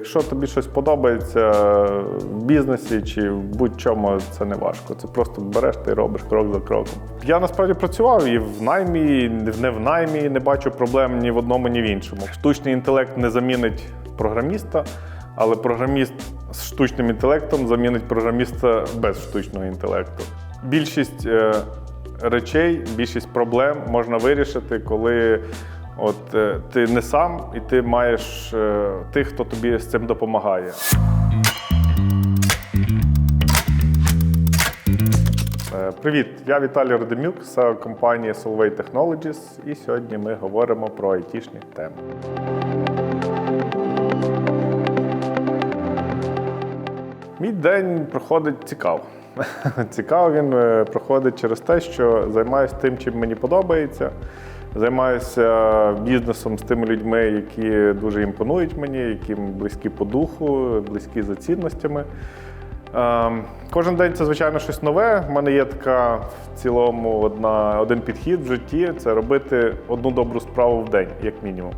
Якщо тобі щось подобається в бізнесі чи в будь-чому, це не важко. Це просто береш та й робиш крок за кроком. Я насправді працював і в наймі, і не в наймі, не бачу проблем ні в одному, ні в іншому. Штучний інтелект не замінить програміста, але програміст з штучним інтелектом замінить програміста без штучного інтелекту. Більшість е, речей, більшість проблем можна вирішити, коли От е, ти не сам, і ти маєш е, тих, хто тобі з цим допомагає. Е, Привіт, я Віталій Родимюк, SEO компанії Solvay Technologies, і сьогодні ми говоримо про айтішні теми. Мій день проходить цікаво. Цікаво він проходить через те, що займаюся тим, чим мені подобається. Займаюся бізнесом з тими людьми, які дуже імпонують мені, які близькі по духу, близькі за цінностями. Ем, Кожен день це, звичайно, щось нове. У мене є така в цілому одна, один підхід в житті це робити одну добру справу в день, як мінімум.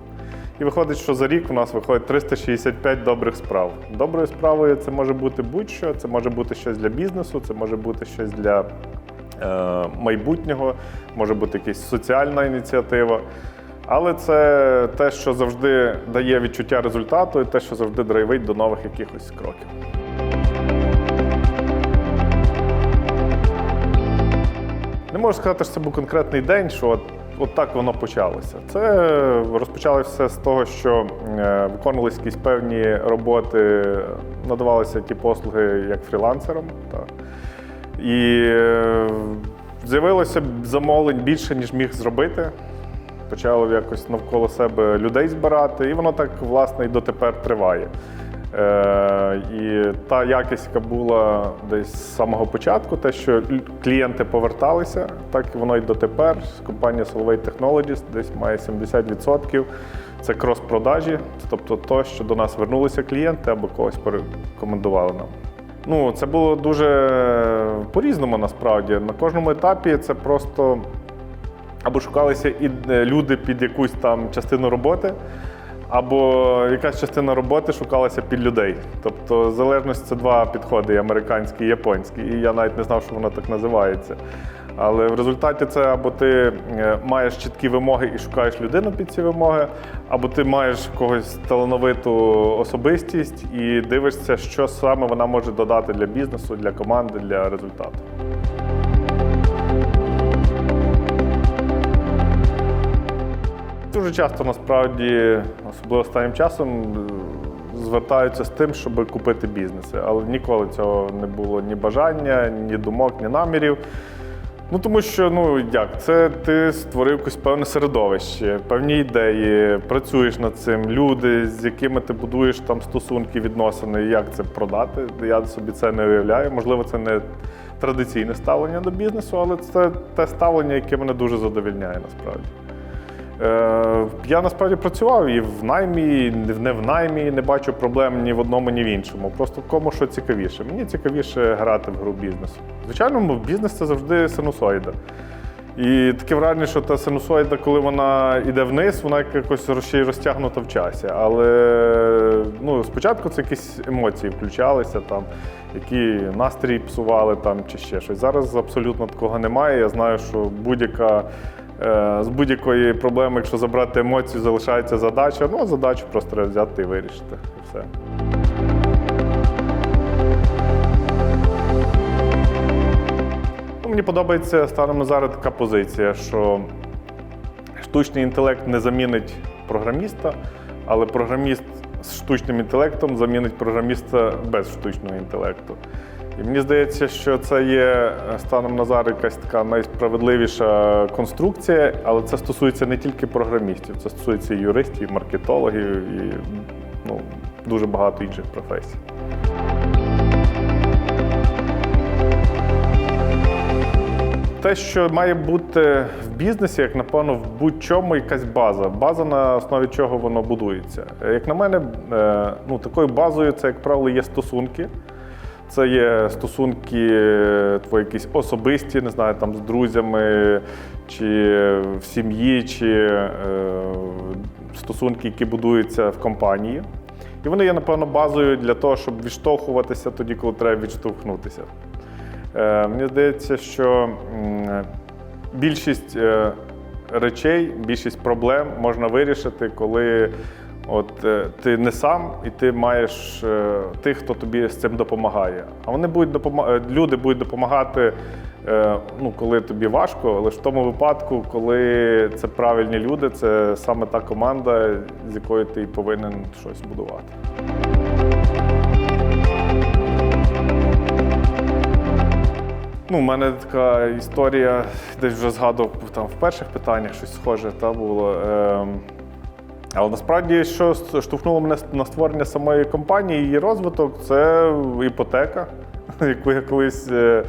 І виходить, що за рік у нас виходить 365 добрих справ. Доброю справою це може бути будь-що, це може бути щось для бізнесу, це може бути щось для майбутнього, може бути якась соціальна ініціатива. Але це те, що завжди дає відчуття результату, і те, що завжди драйвить до нових якихось кроків. Не можу сказати, що це був конкретний день, що от, от так воно почалося. Це розпочалося з того, що е, виконувалися якісь певні роботи, надавалися ті послуги як фрілансерам. Так. І е, з'явилося замовлень більше, ніж міг зробити. Почало якось навколо себе людей збирати, і воно так, власне, і дотепер триває. Е, і та якість, яка була десь з самого початку, те, що клієнти поверталися, так і воно і дотепер. Компанія Solvay Technologies десь має 70%. Це крос-продажі, тобто то, що до нас вернулися клієнти або когось порекомендували нам. Ну, це було дуже по-різному насправді. На кожному етапі це просто або шукалися і е, люди під якусь там частину роботи, або якась частина роботи шукалася під людей. Тобто залежність це два підходи: американський і японський. І я навіть не знав, що воно так називається. Але в результаті це або ти е, маєш чіткі вимоги і шукаєш людину під ці вимоги, або ти маєш когось талановиту особистість і дивишся, що саме вона може додати для бізнесу, для команди, для результату. Дуже часто насправді, особливо останнім часом, е, звертаються з тим, щоб купити бізнеси. Але ніколи цього не було ні бажання, ні думок, ні намірів. Ну тому що ну як, це ти створив якесь певне середовище, певні ідеї, працюєш над цим, люди, з якими ти будуєш там стосунки, відносини, як це продати. Я собі це не уявляю. Можливо, це не традиційне ставлення до бізнесу, але це те ставлення, яке мене дуже задовільняє насправді. Е, Я насправді працював і в наймі, і не в наймі, не бачу проблем ні в одному, ні в іншому. Просто в кому що цікавіше. Мені цікавіше грати в гру бізнесу. Звичайно, бізнес це завжди синусоїда. І таке враження, що та синусоїда, коли вона йде вниз, вона якось ще й розтягнута в часі. Але ну, спочатку це якісь емоції включалися, там, які настрій псували там, чи ще щось. Зараз абсолютно такого немає. Я знаю, що будь-яка. Е, З будь-якої проблеми, якщо забрати емоцію, залишається задача. Ну, а задачу просто взяти і вирішити. І все. Ну, мені подобається станом зараз така позиція, що штучний інтелект не замінить програміста, але програміст з штучним інтелектом замінить програміста без штучного інтелекту. І мені здається, що це є е, станом на зараз якась така найсправедливіша конструкція, але це стосується не тільки програмістів, це стосується і юристів, і маркетологів, і ну, дуже багато інших професій. Те, що має бути в бізнесі, як напевно, в будь-чому якась база. База, на основі чого воно будується. Як на мене, е, ну, такою базою це, як правило, є стосунки. Це є стосунки твої якісь особисті, не знаю, там з друзями, чи в сім'ї, чи е, стосунки, які будуються в компанії. І вони є, напевно, базою для того, щоб відштовхуватися тоді, коли треба відштовхнутися. Е, мені здається, що більшість е, речей, більшість проблем можна вирішити, коли от, е, ти не сам і ти маєш е, тих, хто тобі з цим допомагає. А вони будуть допомагати, люди будуть допомагати, е, ну, коли тобі важко, але в тому випадку, коли це правильні люди, це саме та команда, з якою ти повинен щось будувати. Ну, у мене така історія, десь вже згадував там в перших питаннях щось схоже та було. Ем, але насправді, що штовхнуло мене на створення самої компанії, її розвиток, це іпотека, яку я колись е,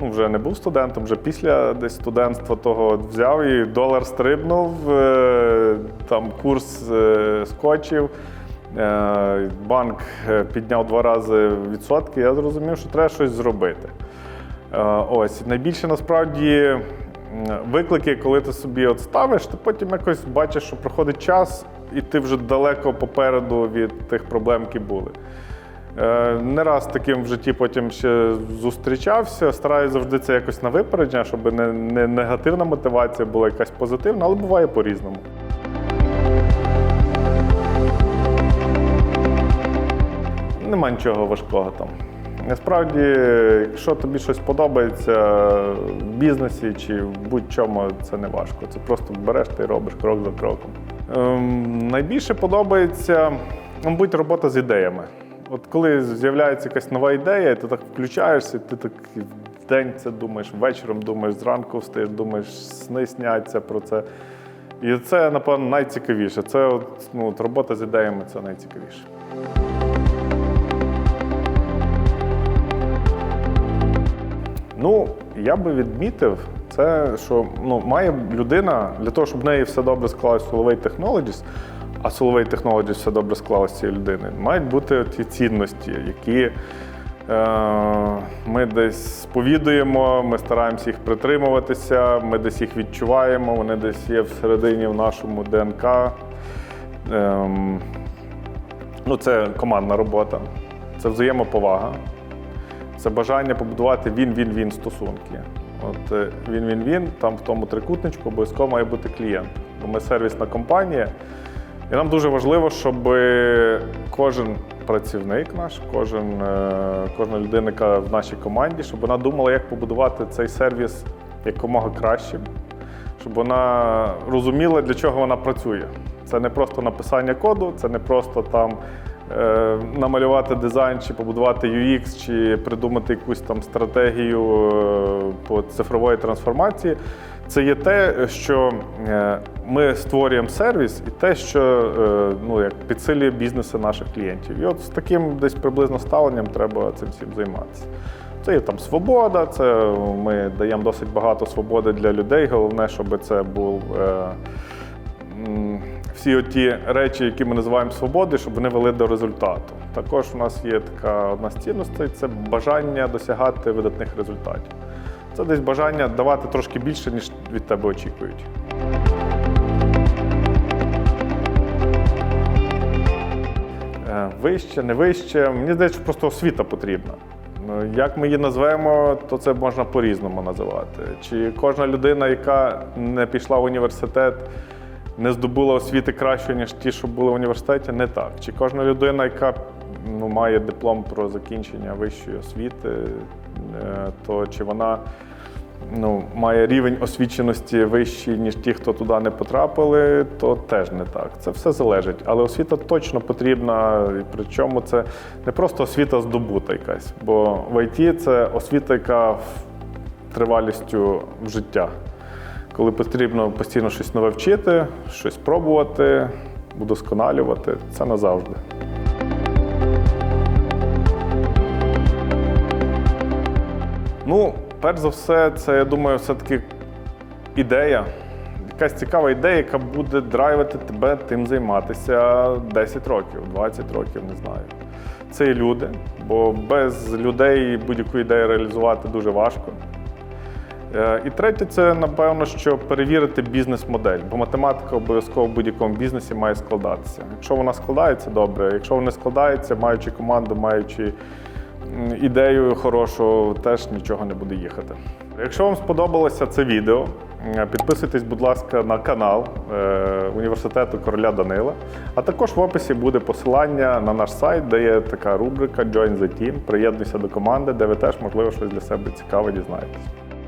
ну, вже не був студентом, вже після десь студентства того взяв і долар стрибнув, е, там курс е, скочив. Банк підняв два рази відсотки. Я зрозумів, що треба щось зробити. Ось найбільше насправді виклики, коли ти собі от ставиш, ти потім якось бачиш, що проходить час, і ти вже далеко попереду від тих проблем, які були. Е, Не раз таким в житті потім ще зустрічався. Стараюся завжди це якось на випередження, щоб не, не негативна мотивація була якась позитивна, але буває по-різному. Нема нічого важкого там. Насправді, якщо тобі щось подобається в бізнесі чи в будь-чому, це не важко. Це просто береш й робиш крок за кроком. Ем, найбільше подобається, мабуть, робота з ідеями. От коли з'являється якась нова ідея, ти так включаєшся, ти так в день це думаєш, вечором думаєш, зранку встаєш, думаєш, сни сняться про це. І це, напевно, найцікавіше. Це от, ну, от робота з ідеями це найцікавіше. Ну, я би відмітив, це що ну, має людина для того, щоб в неї все добре склалось Solvay Technologies, а Solvay Technologies все добре склалось цієї людини, мають бути ті цінності, які е, ми десь сповідуємо, ми стараємося їх притримуватися, ми десь їх відчуваємо, вони десь є всередині в нашому ДНК. Ем, ну, це командна робота, це взаємоповага. Це бажання побудувати він-він-він стосунки. От е, він-він-він, там в тому трикутничку обов'язково має бути клієнт. Бо ми сервісна компанія, і нам дуже важливо, щоб кожен працівник наш, кожен, е, кожна людина, яка в нашій команді, щоб вона думала, як побудувати цей сервіс якомога кращим, щоб вона розуміла, для чого вона працює. Це не просто написання коду, це не просто там намалювати дизайн, чи побудувати UX, чи придумати якусь там стратегію е, по цифрової трансформації. Це є те, що е, ми створюємо сервіс, і те, що е, ну, як підсилює бізнеси наших клієнтів. І от з таким десь приблизно ставленням треба цим всім займатися. Це є там свобода, це ми даємо досить багато свободи для людей. Головне, щоб це був. Е, всі ті речі, які ми називаємо свободи, щоб вони вели до результату. Також у нас є така одна з цінностей це бажання досягати видатних результатів. Це десь бажання давати трошки більше, ніж від тебе очікують. Е, Вище, не вище. Мені здається, просто освіта потрібна. Ну, Як ми її назвемо, то це можна по-різному називати. Чи кожна людина, яка не пішла в університет, не здобула освіти краще, ніж ті, що були в університеті, не так. Чи кожна людина, яка ну, має диплом про закінчення вищої освіти, е, то чи вона ну, має рівень освіченості вищий, ніж ті, хто туди не потрапили, то теж не так. Це все залежить. Але освіта точно потрібна, і причому це не просто освіта здобута якась, бо в ІТ це освіта, яка тривалістю в життя. Коли потрібно постійно щось нове вчити, щось пробувати, удосконалювати, це назавжди. Ну, перш за все, це, я думаю, все-таки ідея. Якась цікава ідея, яка буде драйвити тебе тим займатися 10 років, 20 років, не знаю. Це і люди, бо без людей будь-яку ідею реалізувати дуже важко. Е, І третє, це напевно, що перевірити бізнес-модель, бо математика обов'язково в будь-якому бізнесі має складатися. Якщо вона складається, добре. Якщо вона не складається, маючи команду, маючи ідею хорошу, теж нічого не буде їхати. Якщо вам сподобалося це відео, е, підписуйтесь, будь ласка, на канал е, університету короля Данила. А також в описі буде посилання на наш сайт, де є така рубрика Join the Team. Приєднуйся до команди, де ви теж можливо щось для себе цікаве дізнаєтесь.